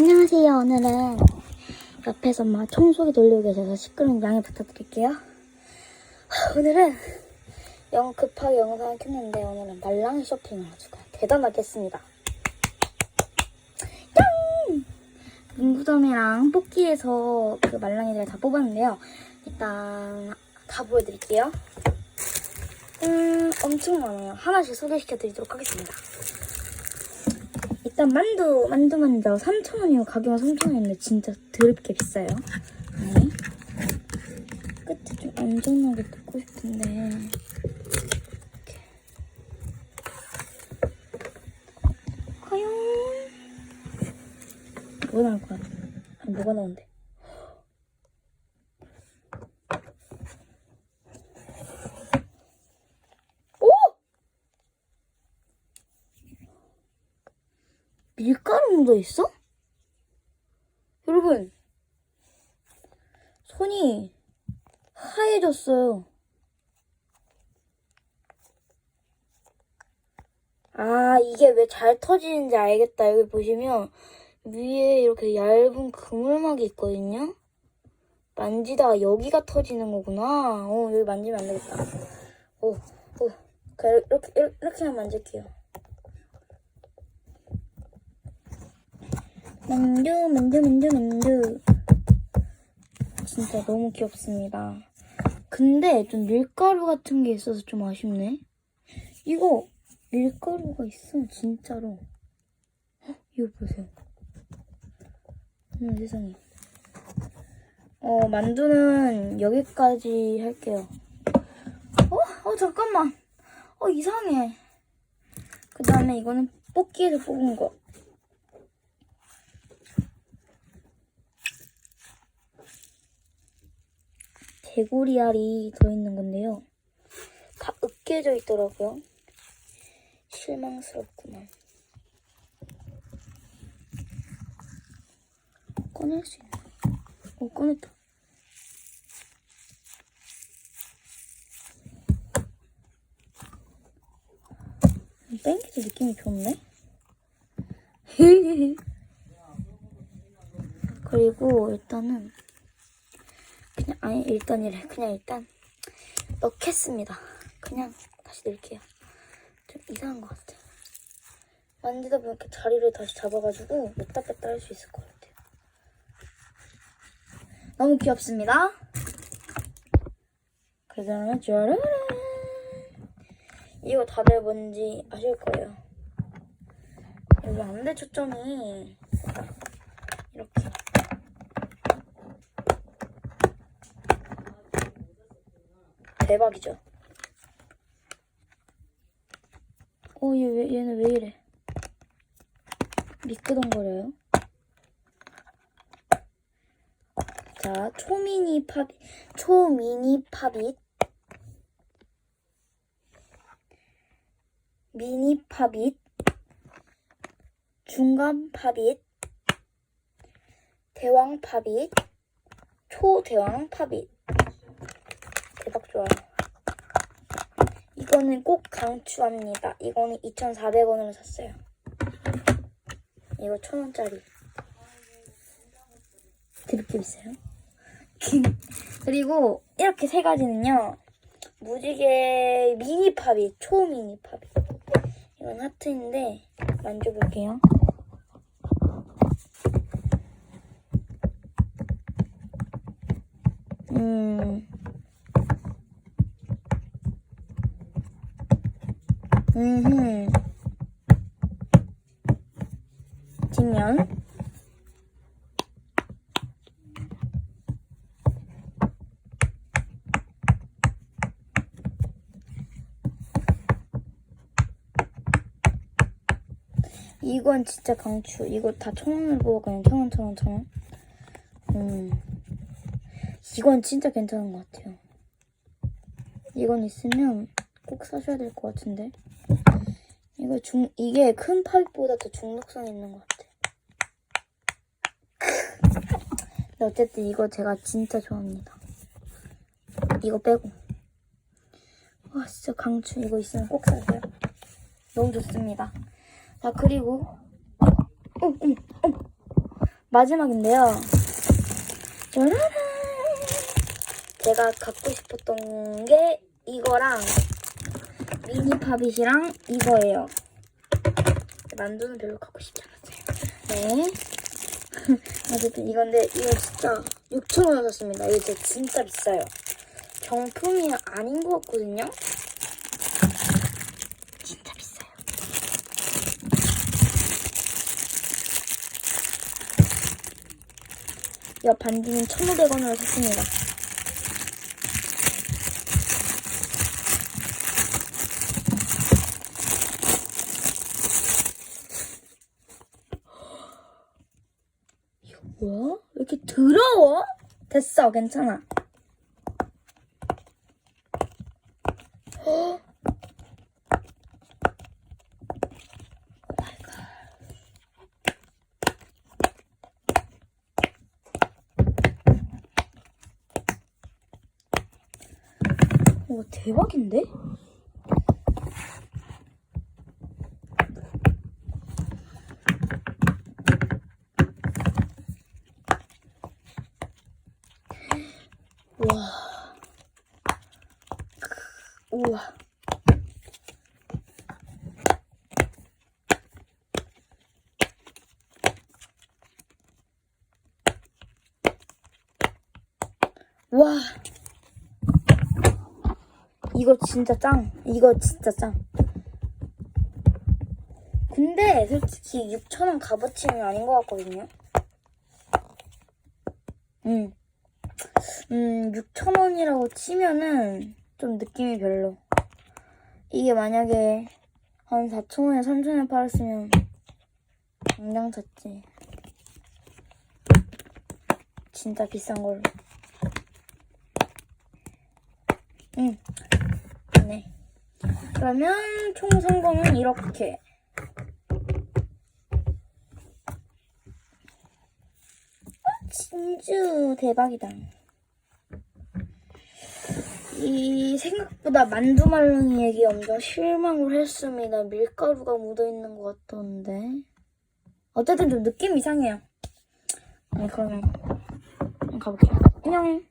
안녕하세요. 오늘은 옆에서 막 청소기 돌리고 계셔서 시끄러운 양해 부탁드릴게요. 하, 오늘은 영 급하게 영상을 켰는데 오늘은 말랑이 쇼핑을 아주 했습니다. 짠! 문구점이랑 뽑기에서 그 말랑이들을 다 뽑았는데요. 일단 다 보여드릴게요. 음, 엄청 많아요. 하나씩 소개시켜드리도록 하겠습니다. 일단 만두, 만두 만두 3,000원이고 가격은 3,000원인데 진짜 더럽게 비싸요. 네. 끝에 좀 안전하게 뜯고 싶은데 이렇게. 과연 뭐 나올 것 같아? 아니, 뭐가 나온대? 오! 밀가루 묻어 있어? 여러분, 손이 하얘졌어요. 아, 이게 왜 잘 터지는지 알겠다. 여기 보시면 위에 이렇게 얇은 그물막이 있거든요. 만지다가 여기가 터지는 거구나. 어, 여기 만지면 안 되겠다. 오, 오. 그래, 이렇게, 이렇게, 이렇게만 만질게요. 만두, 만두, 만두, 만두. 진짜 너무 귀엽습니다. 근데 좀 밀가루 같은 게 있어서 좀 아쉽네. 이거 밀가루가 있어, 진짜로. 헉, 이거 보세요. 어머 세상에. 어, 만두는 여기까지 할게요. 어, 어, 잠깐만. 어, 이상해. 그 다음에 이거는 뽑기에서 뽑은 거. 대구리 알이 들어있는 건데요. 다 으깨져 있더라고요. 실망스럽구만. 꺼낼 수 있나? 어, 꺼냈다. 땡기도 느낌이 좋네? 그리고 일단은 아니 일단 이래 그냥 일단 넣겠습니다. 그냥 다시 넣을게요. 좀 이상한 것 같아요. 만지다 이렇게 자리를 다시 잡아가지고 뺐다 뺐다 할 수 있을 것 같아요. 너무 귀엽습니다. 그 다음에 짜라란 이거 다들 뭔지 아실 거예요. 여기 안대 초점이 이렇게 대박이죠. 어, 얘 왜, 얘는 왜 이래? 미끄덩거려요. 자, 초미니 팝, 초미니 팝잇. 미니 팝잇. 중간 팝잇. 대왕 팝잇. 초대왕 팝잇. 대박 좋아요. 이거는 꼭 강추합니다. 이거는 2,400원으로 샀어요. 이거 1,000원짜리. 되게 비싸요. 그리고 이렇게 세 가지는요. 무지개 미니 팝이 초미니 팝이. 이건 하트인데 만져볼게요. 음. 음흠. 뒷면. 이건 진짜 강추. 이거 다 천 원을 보고 그냥 천 원, 천 원, 천 원. 음. 이건 진짜 괜찮은 것 같아요. 이건 있으면 꼭 사셔야 될 것 같은데. 이거 중, 이게 큰 팝보다 더 중독성 있는 것 같아. 근데 어쨌든 이거 제가 진짜 좋아합니다. 이거 빼고. 와, 진짜 강추. 이거 있으면 꼭 사세요. 너무 좋습니다. 자, 그리고. 어, 어머, 어머. 마지막인데요. 짜라란. 제가 갖고 싶었던 게 이거랑 미니 파빗이랑 이거예요. 만두는 별로 갖고 싶지 않았어요. 네. 어쨌든 이건데 이거 진짜 6,000원에 샀습니다. 이거 진짜, 진짜 비싸요. 정품이 아닌 것 같거든요. 진짜 비싸요. 이 반지는 1,500원으로 샀습니다. 뭐야? 왜 이렇게 더러워? 됐어, 괜찮아. 헉. 와 대박인데? 와. 우와. 와. 이거 진짜 짱. 이거 진짜 짱. 근데 솔직히 6,000원 값어치는 아닌 것 같거든요. 음. 음, 6,000원이라고 치면은 좀 느낌이 별로. 이게 만약에 한 4,000원에 3,000원에 팔았으면 당장 샀지. 진짜 비싼 걸로. 응. 네. 그러면 총 성공은 이렇게. 아, 진주 대박이다. 이 생각보다 만두말랭이에게 엄청 실망을 했습니다. 밀가루가 묻어있는 것 같던데. 어쨌든 좀 느낌 이상해요. 네, 그러면 가볼게요. 안녕.